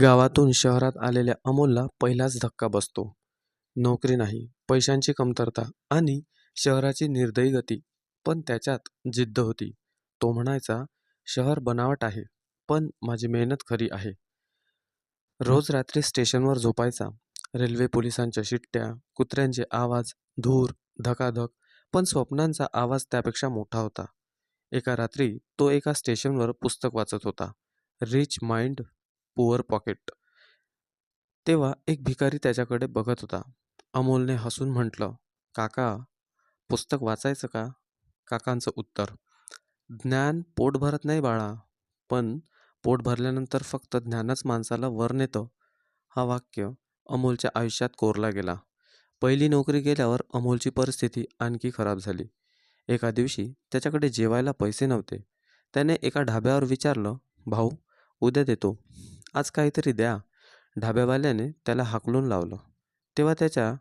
गावातून शहरात आलेल्या अमोलला पहिलाच धक्का बसतो. नोकरी नाही, पैशांची कमतरता आणि शहराची निर्दयी गती. पण त्याच्यात जिद्द होती. तो म्हणायचा, शहर बनावट आहे, पण माझी मेहनत खरी आहे. रोज रात्री स्टेशनवर झोपायचा. रेल्वे पोलिसांच्या शिट्ट्या, कुत्र्यांचे आवाज, धूर, धकाधक. पण स्वप्नांचा आवाज त्यापेक्षा मोठा होता. एका रात्री तो एका स्टेशनवर पुस्तक वाचत होता. Rich mind, poor pocket. तेव्हा एक भिकारी त्याच्याकडे बघत होता. अमोलने हसून म्हटलं, काका, पुस्तक वाचायचं का? काकांचं उत्तर, ज्ञान पोट भरत नाही बाळा, पण पोट भरल्यानंतर फक्त ज्ञानच माणसाला वर नेतं. हा वाक्य अमोलच्या आयुष्यात कोरला गेला. पहिली नोकरी गेल्यावर अमोलची परिस्थिती आणखी खराब झाली. एका दिवशी त्याच्याकडे जेवायला पैसे नव्हते. त्याने एका ढाब्यावर विचारलं, भाऊ, उद्या देतो. आज काहीतरी द्या. ढाब्यावाल्याने त्याला हाकलून लावलं. तेव्हा त्याच्या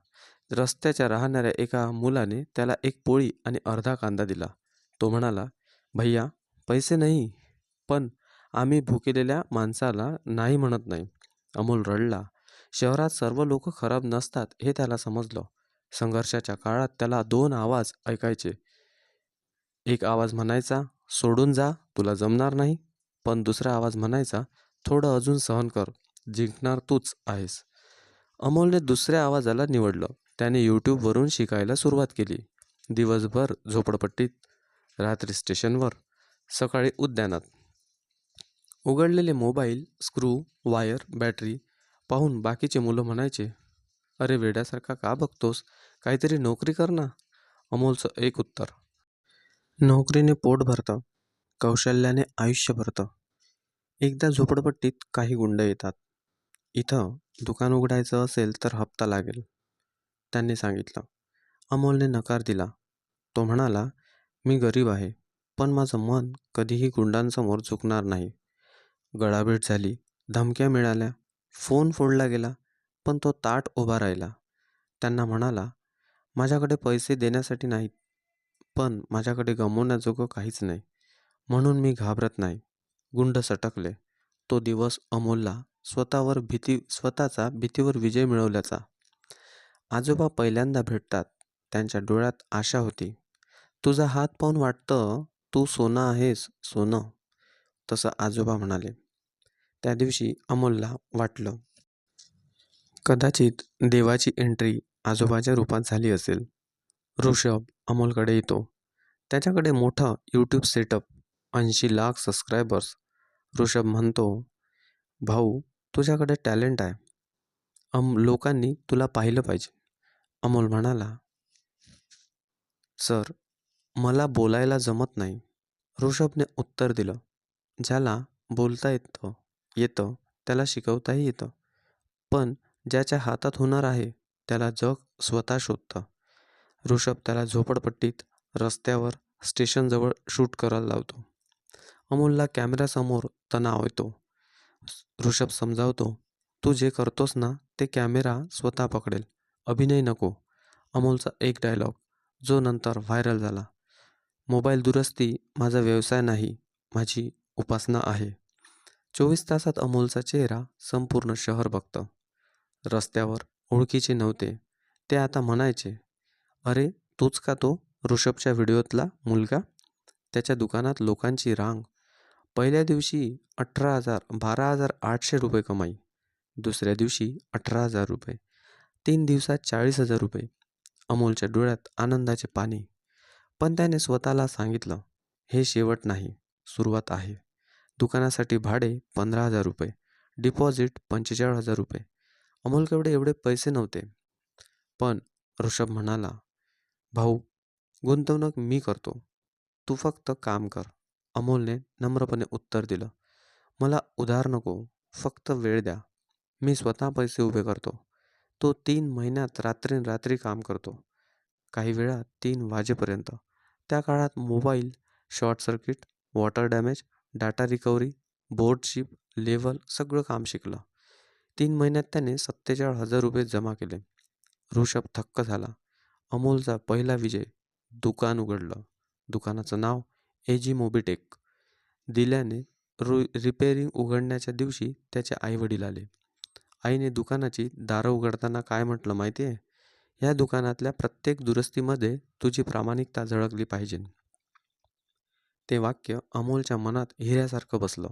रस्त्याच्या राहणाऱ्या एका मुलाने त्याला एक पोळी आणि अर्धा कांदा दिला. तो म्हणाला, भैया, पैसे नाही, पण आम्ही भुकेलेल्या माणसाला नाही म्हणत नाही. अमोल रडला. शहरात सर्व लोक खराब नसतात हे त्याला समजलं. संघर्षाच्या काळात त्याला दोन आवाज ऐकायचे. एक आवाज म्हणायचा, सोडून जा, तुला जमणार नाही. पण दुसरा आवाज म्हणायचा, थोडं अजून सहन कर, जिंकणार तूच आहेस. अमोलने दुसऱ्या आवाजाला निवडलं. त्याने यूट्यूबवरून शिकायला सुरुवात केली. दिवसभर झोपडपट्टीत, रात्री स्टेशनवर, सकाळी उद्यानात. उघडलेले मोबाईल, स्क्रू, वायर, बॅटरी पाहून बाकीचे मुलं म्हणायचे, अरे वेड्यासारखा का बघतोस? काहीतरी नोकरी कर ना. अमोलचं एक उत्तर, नोकरीने पोट भरतं, कौशल्याने आयुष्य भरतं. एकदा झोपडपट्टीत काही गुंड येतात. इथं दुकान उघडायचं असेल तर हप्ता लागेल, त्यांनी सांगितलं. अमोलने नकार दिला. तो म्हणाला, मी गरीब आहे, पण माझं मन कधीही गुंडांसमोर झुकणार नाही. गळाभेट झाली, धमक्या मिळाल्या, फोन फोडला गेला, पण तो ताट उभा राहिला. त्यांना म्हणाला, माझ्याकडे पैसे देण्यासाठी नाहीत, पण माझ्याकडे गमवण्याजोगं काहीच नाही, म्हणून मी घाबरत नाही. गुंड सटकले. तो दिवस अमोलला स्वतःवर भीती स्वतःचा भीतीवर विजय मिळवल्याचा. आजोबा पहिल्यांदा भेटतात. त्यांच्या डोळ्यात आशा होती. तुझा हात पाहून वाटतं तू सोनं आहेस, सोनं. तसं आजोबा म्हणाले. त्या दिवशी अमोलला वाटलं, कदाचित देवाची एंट्री आजोबाच्या रूपात झाली असेल. ऋषभ अमोलकडे येतो. त्याच्याकडे मोठं यूट्यूब सेटअप, ऐंशी लाख सबस्क्रायबर्स. ऋषभ म्हणतो, भाऊ, तुझ्याकडे टॅलेंट आहे. अम लोकांनी तुला पाहिलं पाहिजे. अमोल म्हणाला, सर, मला बोलायला जमत नाही. ऋषभने उत्तर दिलं, ज्याला बोलता येतं येतं त्याला शिकवताही येतं. पण ज्याच्या हातात होणार आहे त्याला जग स्वतः शोधतं. ऋषभ त्याला झोपडपट्टीत, रस्त्यावर, स्टेशनजवळ शूट करायला लावतो. अमोलला कॅमेऱ्यासमोर तणाव येतो. ऋषभ समजावतो, तू जे करतोस ना ते कॅमेरा स्वतः पकडेल, अभिनय नको. अमोलचा एक डायलॉग, जो नंतर व्हायरल झाला, मोबाईल दुरुस्ती माझा व्यवसाय नाही, माझी उपासना आहे. चोवीस तासात अमोलचा चेहरा संपूर्ण शहर बघतं. रस्त्यावर ओळखीचे नव्हते. ते आता म्हणायचे, अरे तूच का तो ऋषभच्या व्हिडिओतला मुलगा? त्याच्या दुकानात लोकांची रांग. पहिल्या दिवशी अठरा हजार बारा हजार आठशे रुपये कमाई. दुसऱ्या दिवशी अठरा हजार रुपये. तीन दिवसात चाळीस हजार रुपये. अमोलच्या डोळ्यात आनंदाचे पाणी. पण त्याने स्वतःला सांगितलं, हे शेवट नाही, सुरुवात आहे. दुकानासाठी भाडे पंधरा हजार रुपये, डिपॉझिट पंचेचाळीस हजार रुपये. अमोलकडे एवढे पैसे नव्हते. पण ऋषभ म्हणाला, भाऊ, गुंतवणूक मी करतो, तू फक्त काम कर. अमोलने नम्रपणे उत्तर दिलं, मला उधार नको, फक्त वेळ द्या. मी स्वतः पैसे उभे करतो. तो तीन महिन्यात रात्रींरात्री काम करतो. काही वेळा तीन वाजेपर्यंत. त्या काळात mobile, short circuit, water damage, data recovery, board chip, सगळं काम शिकलं. तीन महिन्यात त्याने सत्तेचाळीस हजार रुपये जमा केले. ऋषभ थक्क झाला. अमोलचा पहिला विजय. दुकान उघडलं. दुकानाचं नाव ए जी मोबिटेक दिल्याने रु रिपेअरिंग उघडण्याच्या दिवशी त्याचे आईवडील आले. आईने दुकानाची दारं उघडताना काय म्हटलं माहिती आहे ह्या दुकानातल्या प्रत्येक दुरुस्तीमध्ये तुझी प्रामाणिकता झळकली पाहिजे. ते वाक्य अमोलच्या मनात हिऱ्यासारखं बसलं.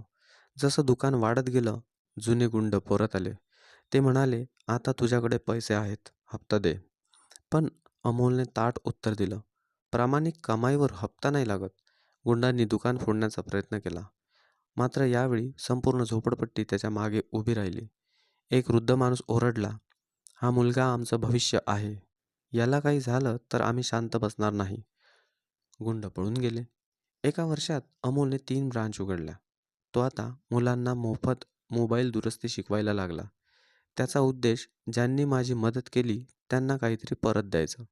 जसं दुकान वाढत गेलं जुने गुंड परत आले. ते म्हणाले आता तुझ्याकडे पैसे आहेत हप्ता दे. पण अमोलने ताट उत्तर दिलं प्रामाणिक कमाईवर हप्ता नाही लागत. गुंडांनी दुकान फोडण्याचा प्रयत्न केला. मात्र यावेळी संपूर्ण झोपडपट्टी त्याच्यामागे उभी राहिली. एक वृद्ध माणूस ओरडला हा मुलगा आमचं भविष्य आहे. याला काही झालं तर आम्ही शांत बसणार नाही. गुंड पळून गेले. एका वर्षात अमोलने तीन ब्रांच उघडल्या. तो आता मुलांना मोफत मोबाईल दुरुस्ती शिकवायला लागला. त्याचा उद्देश ज्यांनी माझी मदत केली त्यांना काहीतरी परत द्यायचं.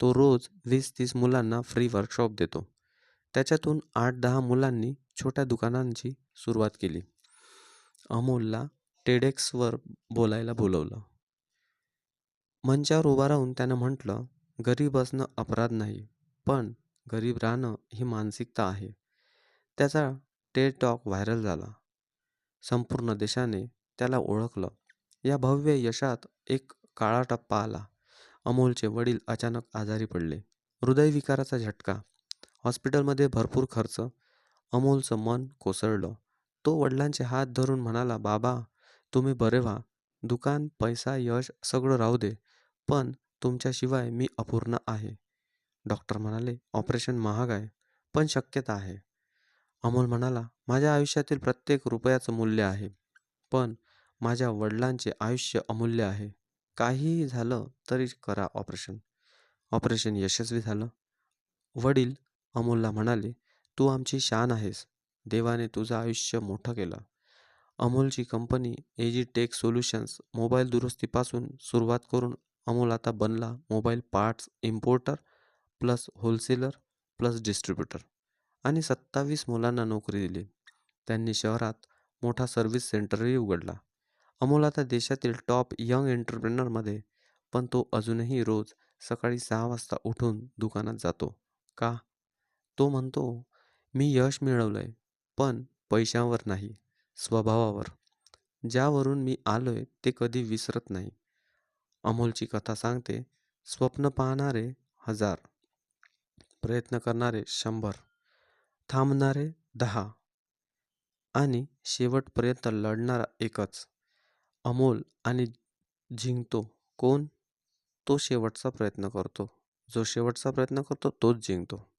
तो रोज वीस तीस मुलांना फ्री वर्कशॉप देतो. त्याच्यातून आठ दहा मुलांनी छोट्या दुकानांची सुरुवात केली. अमोलला टेडेक्सवर बोलायला बोलवलं. मंचावर उभा राहून त्यानं म्हटलं गरीब असणं अपराध नाही पण गरीब राहणं ही मानसिकता आहे. त्याचा टेड टॉक व्हायरल झाला. संपूर्ण देशाने त्याला ओळखलं. या भव्य यशात एक काळा टप्पा आला. अमोलचे वडील अचानक आजारी पडले. हृदयविकाराचा झटका. हॉस्पिटलमध्ये भरपूर खर्च. अमोलचं मन कोसळलं. तो वडिलांचे हात धरून म्हणाला बाबा तुम्ही बरे व्हा. दुकान पैसा यश सगळं राहू दे पण तुमच्याशिवाय मी अपूर्ण आहे. डॉक्टर म्हणाले ऑपरेशन महाग आहे पण शक्यता आहे. अमोल म्हणाला माझ्या आयुष्यातील प्रत्येक रुपयाचं मूल्य आहे पण माझ्या वडिलांचे आयुष्य अमूल्य आहे. काहीही झालं तरी करा ऑपरेशन. ऑपरेशन यशस्वी झालं. वडील अमोलला म्हणाले तू आमची शान आहेस. देवाने तुझं आयुष्य मोठं केलं. अमोलची company AG tech solutions mobile दुरुस्तीपासून सुरुवात करून अमोल आता बनला mobile parts importer plus wholesaler plus distributor आणि सत्तावीस मुलांना नोकरी दिली. त्यांनी शहरात मोठा सर्व्हिस सेंटरही उघडला. अमोल आता देशातील टॉप यंग एंटरप्रेनरमध्ये पण तो अजूनही रोज सकाळी सहा वाजता उठून दुकानात जातो. का? तो म्हणतो मी यश मिळवलंय पण पैशांवर नाही स्वभावावर. ज्यावरून मी आलोय ते कधी विसरत नाही. अमोलची कथा सांगते स्वप्न पाहणारे हजार प्रयत्न करणारे शंभर थांबणारे दहा आणि शेवटपर्यंत लढणारा एकच. अमोल आणि जिंकतो. कोण? तो शेवटचा प्रयत्न करतो. जो शेवटचा प्रयत्न करतो तोच जिंकतो.